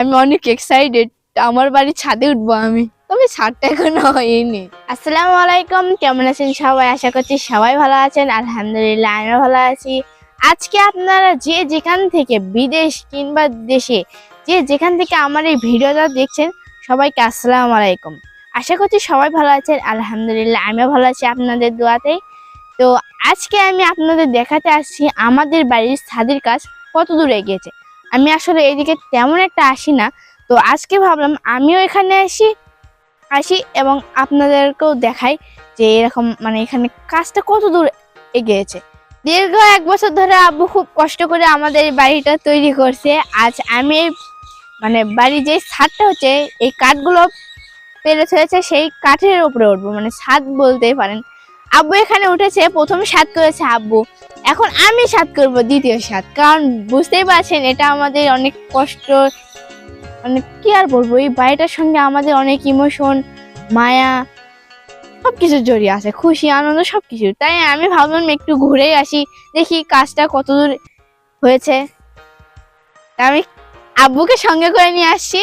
আমি অনেক এক্সাইটেড আমার বাড়ির ছাদে উঠবো আমি। তবে ছাদটা এখনও হয়নি। আসসালামু আলাইকুম, কেমন আছেন সবাই? আশা করছি সবাই ভালো আছেন। আলহামদুলিল্লাহ, আমিও ভালো আছি। আজকে আপনারা যে যেখান থেকে বিদেশ কিংবা দেশে যে যেখান থেকে আমার এই ভিডিওটা দেখছেন, সবাইকে আসসালামু আলাইকুম। আশা করছি সবাই ভালো আছেন। আলহামদুলিল্লাহ, আমিও ভালো আছি আপনাদের দোয়াতেই তো আজকে আমি আপনাদের দেখাতে আসছি আমাদের বাড়ির ছাদের কাজ কত দূর এগিয়েছে। আমি আসলে এইদিকে তেমন একটা আসি না। তো আজকে ভাবলাম আমিও এখানে আসি আসি এবং আপনাদেরকেও দেখাই যে এরকম মানে এখানে কাজটা কত দূর এগিয়েছে। দীর্ঘ এক বছর ধরে আব্বু খুব কষ্ট করে আমাদের বাড়িটা তৈরি করছে। আজ আমি মানে বাড়ির যে ছাদটা হচ্ছে, এই কাঠগুলো পেরে হয়েছে সেই কাঠের উপরে উঠবো। মানে ছাদ বলতেই পারেন। আব্বু এখানে উঠেছে, প্রথম ছাদ করেছে আব্বু। এখন আমি স্বাদ করব, দ্বিতীয় স্বাদ কারণ বুঝতেই পারছেন, এটা আমাদের অনেক কষ্ট মানে কি আর বলব, এই বাড়িটার সঙ্গে আমাদের অনেক ইমোশন মায়া, সবকিছু জড়িয়ে আছে, খুশি, আনন্দ সব কিছু তাই আমি ভাবলাম একটু ঘুরে আসি, দেখি কাজটা কত দূর হয়েছে আমি আব্বুকে সঙ্গে করে নিয়ে আসছি।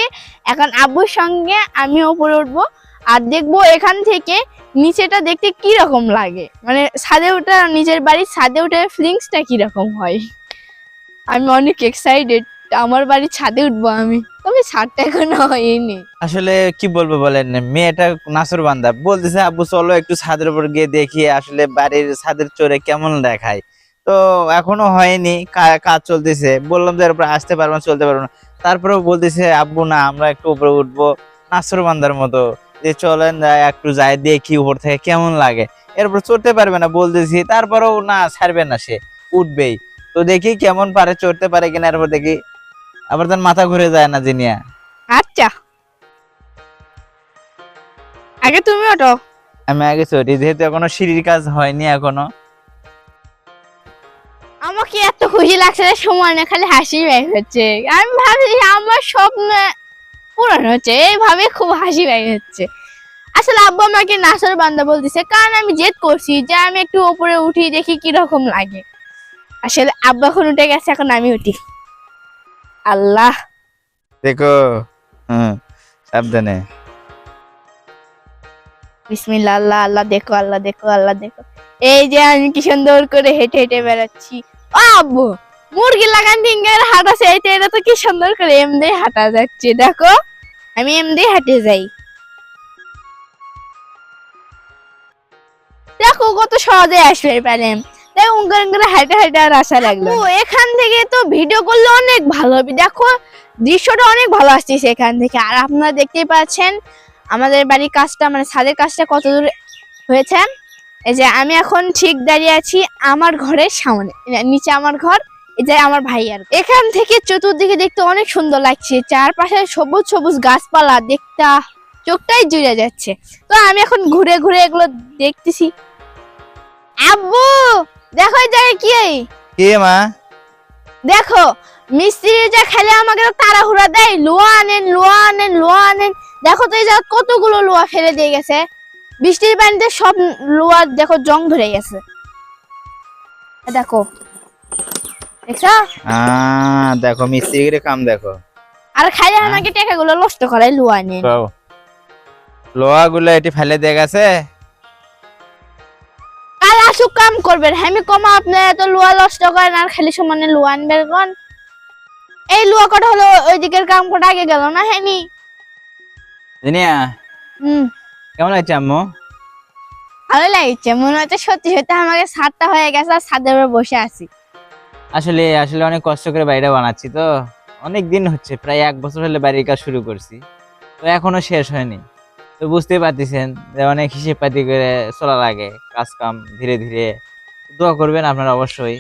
এখন আব্বুর সঙ্গে আমি ওপরে উঠবো। আর দেখব এখান থেকে নিচেটা দেখতে কি রকম লাগে। মানে ছাদে ওঠা নিজের বাড়ির ছাদে ওঠে ফিলিংসটা কি রকম হয়? আমি অনেক এক্সাইটেড আমার বাড়ির ছাদে উঠবো আমি। তবে ছাদটা এখনও হয়নি। আসলে কি বলব বলেন, মেয়েটা নাসর বান্দা। বলতেছে, আব্বু, চলো একটু ছাদের উপর গিয়ে দেখি আসলে বাড়ির ছাদের চোরে কেমন দেখায়? তো এখনও হয়নি কাজ চলতেছে। বললাম যে এর উপরে আসতে পারব না, চলতে পারব না। তারপরেও বলতেছে, আব্বু, না, আমরা একটু উপরে উঠবো। নাসর বান্দার মতো। যে চলেন একটু যাই দেখি উপর থেকে কেমন লাগে। এরপর চড়তে পারবে না বলতেছি তারপরেও না ছাড়বে না সে উঠবেই। তো দেখি কেমন পারে চড়তে পারে কিনা এরপর দেখি আবার তার মাথা ঘুরে যায় না জিনিয়া। আচ্ছা। আগে তুমি ওঠো। আমি আগে চড়ি যেহেতু এখনও সিঁড়ির কাজ হয়নি এখনও। আমাকে এত খুশি লাগছে যে সময় না খালি হাসি বের হচ্ছে। আমি ভাবছি আমার স্বপ্ন পূরণ হচ্ছে এইভাবে খুব হাসি বের হচ্ছে। আসলে আব্বু আমাকে নাসর বান্দা বলতেছে কারণ আমি জেদ করছি যে আমি একটু উপরে উঠি দেখি কি রকম লাগে। আসলে আব্বা এখন উঠে গেছে এখন আমি উঠি। আল্লাহ। দেখো হুম সাবধানে। বিসমিল্লাহ আল্লাহ আল্লাহ দেখো আল্লাহ দেখো আল্লাহ দেখো। এই যে আমি কি সুন্দর করে হেঁটে হেঁটে বেড়াচ্ছি। ও আব্বু মুরগি লাগান ডিঙ্গের হাঁটাছে এটা এটা তো কি সুন্দর করে এমনি হাঁটা যাচ্ছে দেখো। আমি এমনি হাঁটে যাই। দেখো কত সহজে আসবে পারেন দেখো উঙ্গার উঙ্গার হাঁটে হাঁটে আর আসা লাগল। এখান থেকে তো ভিডিও করলে অনেক ভালো হবে। দেখো, দৃশ্যটা অনেক ভালো আসছে এখান থেকে। আর আপনারা দেখতেই পাচ্ছেন, আমাদের বাড়ির কাজটা মানে ছাদের কাজটা কত দূর হয়েছে। এই যে আমি এখন ঠিক দাঁড়িয়ে আছি আমার ঘরের সামনে। নিচে আমার ঘর, এই যে আমার ভাইয়ার এখান থেকে চতুর্দিকে দেখতে অনেক সুন্দর লাগছে। চারপাশে সবুজ সবুজ গাছপালা, দেখতে চোখটাই জুড়ে যাচ্ছে। তো আমি এখন ঘুরে ঘুরে এগুলো দেখতেছি। আব্বু দেখো এই জায়গায় কি কে মা? দেখো মিস্ত্রি যা খেলে আমাকে তাড়াহুড়া দেয়। লোয়া আনেন লোয়া আনেন লোয়া আনেন দেখো তো এই যা কতগুলো লোয়া ফেলে দিয়ে গেছে। বৃষ্টির পানিতে সব লোয়া দেখো জং ধরে গেছে। এ দেখো দেখছ? দেখো মিস্ত্রির কাম দেখো। আর খাইলে আমাকে টাকাগুলো নষ্ট করে লোয়া নেন। লোহা গুলো এটি ফেলে দিয়ে গেছে। কাল আসুক কাম করবেন। আমি কমা আপনার এত লোয়া নষ্ট করেন আর খালি সমানে লোয়া আনবেন কোন? এই লোয়া কটা হলো ওই দিকের কাম কটা আগে গেল না হ্যানি জিনিয়া হুম। কেমন লাগছে আম্মু? ভালো লাগছে মনে হচ্ছে সত্যি সত্যি আমাকে ছাদটা হয়ে গেছে আর ছাদের উপর বসে আছি। আসলে আসলে অনেক কষ্ট করে বাড়িটা বানাচ্ছি তো। অনেক দিন হচ্ছে প্রায় এক বছর হলে বাড়ির কাজ শুরু করছি। তো এখনও শেষ হয়নি। তো বুঝতেই পারতেছেন যে অনেক হিসেব পাতি করে চলা লাগে কাজ কাম ধীরে ধীরে। দোয়া করবেন আপনারা অবশ্যই।